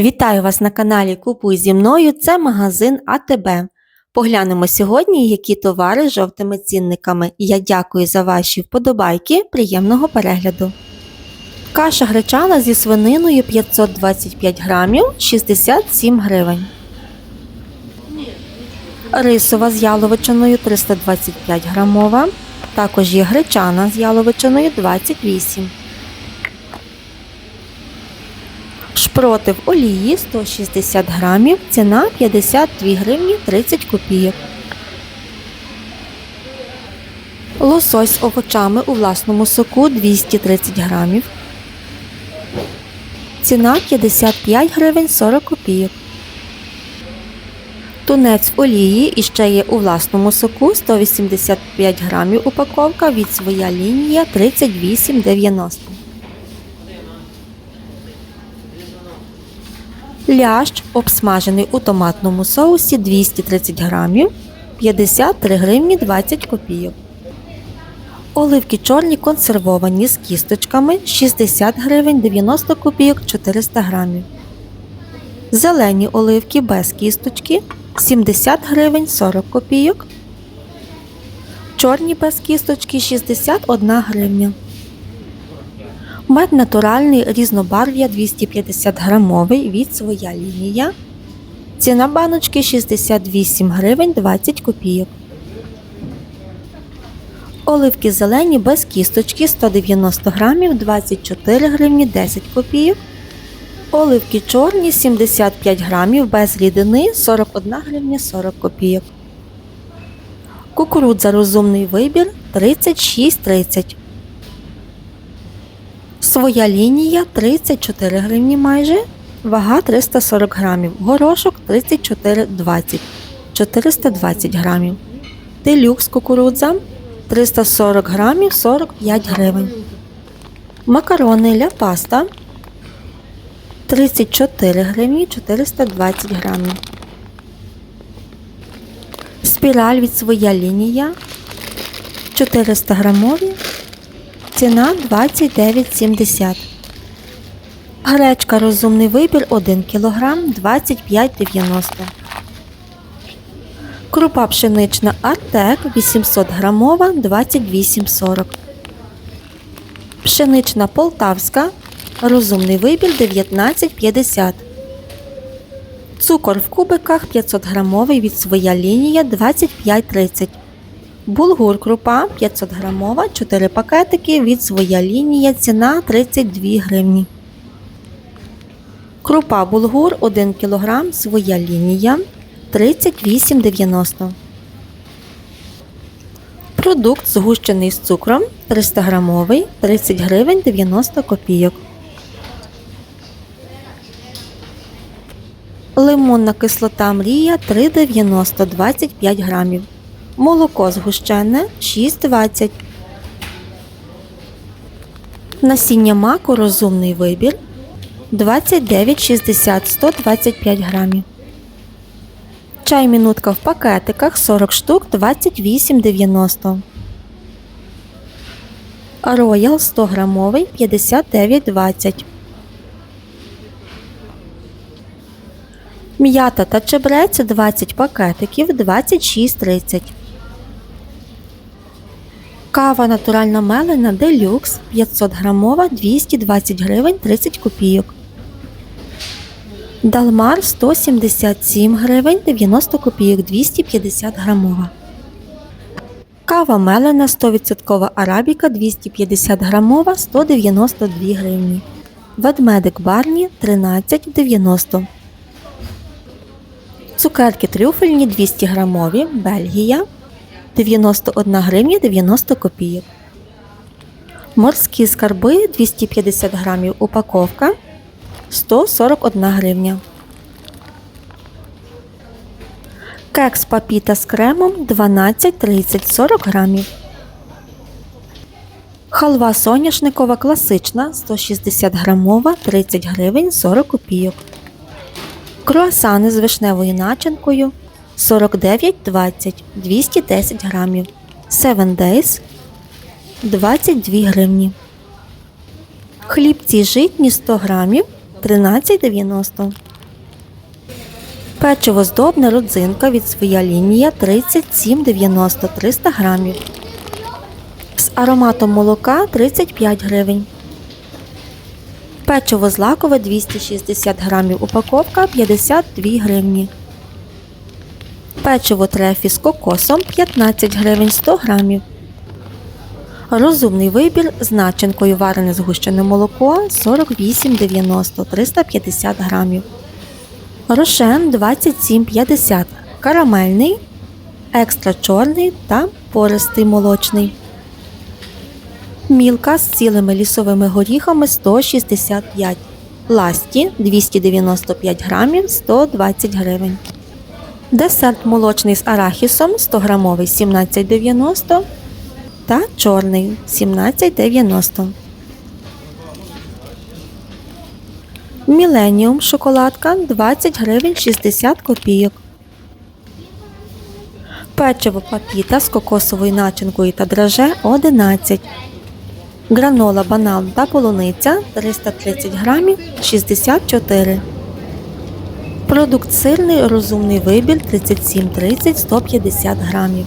Вітаю вас на каналі Купуй зі мною. Це магазин АТБ. Поглянемо сьогодні, які товари з жовтими цінниками. Я дякую за ваші вподобайки. Приємного перегляду. Каша гречана зі свининою 525 грамів 67 гривень. Рисова з яловичиною 325 грамова. Також є гречана з яловичиною 28 Шпроти олії 160 грамів, ціна 52 гривні 30 копійок. Лосось з овочами у власному соку 230 грамів. Ціна 55 гривень 40 копійок. Тунець в олії і ще є у власному соку 185 грамів упаковка від своя лінія 38,90. Лящ обсмажений у томатному соусі 230 грамів 53 гривні 20 копійок. Оливки чорні консервовані з кісточками 60 гривень 90 копійок 400 грамів. Зелені оливки без кісточки 70 гривень 40 копійок. Чорні без кісточки 61 гривня. Мед натуральний різнобарв'я 250 грамовий від своя лінія. Ціна баночки 68 гривень 20 копійок. Оливки зелені без кісточки 190 грамів 24 гривні 10 копійок. Оливки чорні 75 грамів без рідини 41 гривня 40 копійок. Кукурудза розумний вибір 36,30 Своя лінія 34 гривні майже, вага 340 грамів, горошок 34,20, 420 грамів. Делюкс кукурудза 340 грамів 45 гривень. Макарони ля паста 34 гривні 420 грамів. Спіраль від своя лінія 400 грамові Ціна 29,70. Гречка розумний вибір 1 кг 25,90. Крупа пшенична Артек 800 грамова 28,40. Пшенична полтавська. Розумний вибір 19,50. Цукор в кубиках 500 грамовий від своя лінія 25,30. Булгур крупа 500 грамова, 4 пакетики від своя лінія, ціна 32 гривні. Крупа булгур 1 кг, своя лінія 38,90. Продукт згущений з цукром 300 грамовий, 30 гривень 90 копійок. Лимонна кислота мрія 3,90 25 грамів. Молоко згущене 6,20. Насіння маку розумний вибір 29,60 125 грамів. Чай мінутка в пакетиках 40 штук 28,90. Роял 100 грамовий 59,20. М'ята та чебрець 20 пакетиків 26,30. Кава натуральна мелена делюкс 500 грамова 220 гривень 30 копійок. Далмар 177 гривень 90 копійок 250 грамова. Кава мелена 100% арабіка 250 грамова 192 гривні. Ведмедик барні 13,90. Цукерки трюфельні 200 грамові Бельгія 91 гривня 90 копійок. Морські скарби 250 грамів упаковка 141 гривня. Кекс папіта з кремом 12-30 40 грамів. Халва соняшникова класична 160 грамова 30 гривень 40 копійок. Круасани з вишневою начинкою 49,20 210 грамів. 7 Days 22 гривні. Хлібці житні 100 грамів 13,90. Печиво здобне родзинка від своя лінія 37,90 300 грамів. З ароматом молока 35 гривень. Печиво злакове 260 грамів упаковка 52 гривні. Печиво трефі з кокосом 15 гривень 100 грамів. Розумний вибір з начинкою варене згущене молоко 48,90 350 грамів. Рошен 27,50 карамельний, екстра чорний та пористий молочний. Мілка з цілими лісовими горіхами 165. Ласті 295 грамів 120 гривень. Десерт молочний з арахісом 100 грамовий 17,90 та чорний 17,90. Міленіум шоколадка 20 гривень 60 копійок. Печиво папіта з кокосовою начинкою та драже 11. Гранола банан та полуниця 330 грамів 64. Продукт сирний розумний вибір 37,30 150 грамів.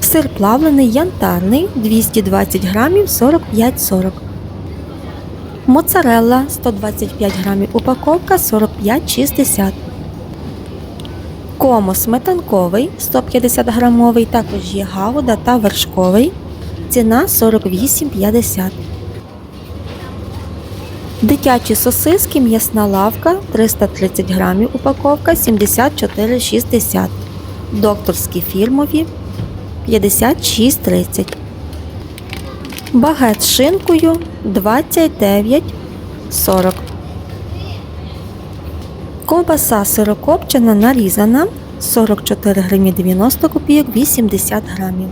Сир плавлений янтарний 220 грамів 45,40. Моцарелла 125 грамів упаковка 45,60. Комо сметанковий 150 грамовий, також є гауда та вершковий. Ціна 48,50. Дитячі сосиски м'ясна лавка 330 грамів упаковка 74,60. Докторські фірмові 56,30. Багет з шинкою 29,40. Ковбаса сирокопчена нарізана 44 гривні 90 копійок 80 грамів.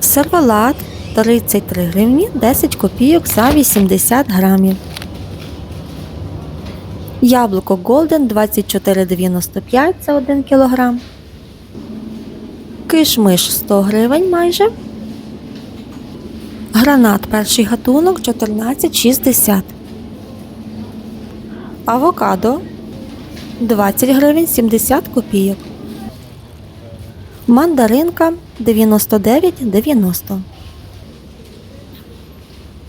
Сервелат 33 гривні 10 копійок за 80 грамів. Яблуко Golden 24,95 за 1 кг. Кишмиш 100 гривень майже. Гранат перший гатунок 14,60. Авокадо 20 гривень 70 копійок. Мандаринка 99,90.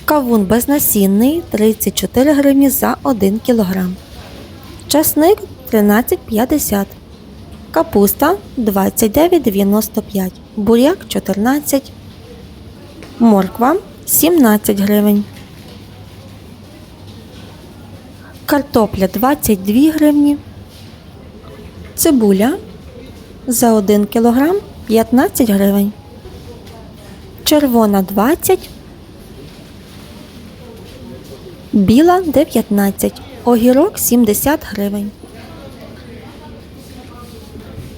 Кавун безнасінний 34 гривні за 1 кг. Часник 13,50. Капуста 29,95. Буряк 14. Морква 17 гривень. Картопля 22 гривні. Цибуля за 1 кг 15 гривень. Червона 20. Біла 19. Огірок 70 гривень.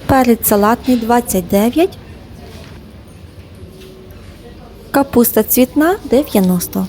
Перець салатний 29. Капуста цвітна 90.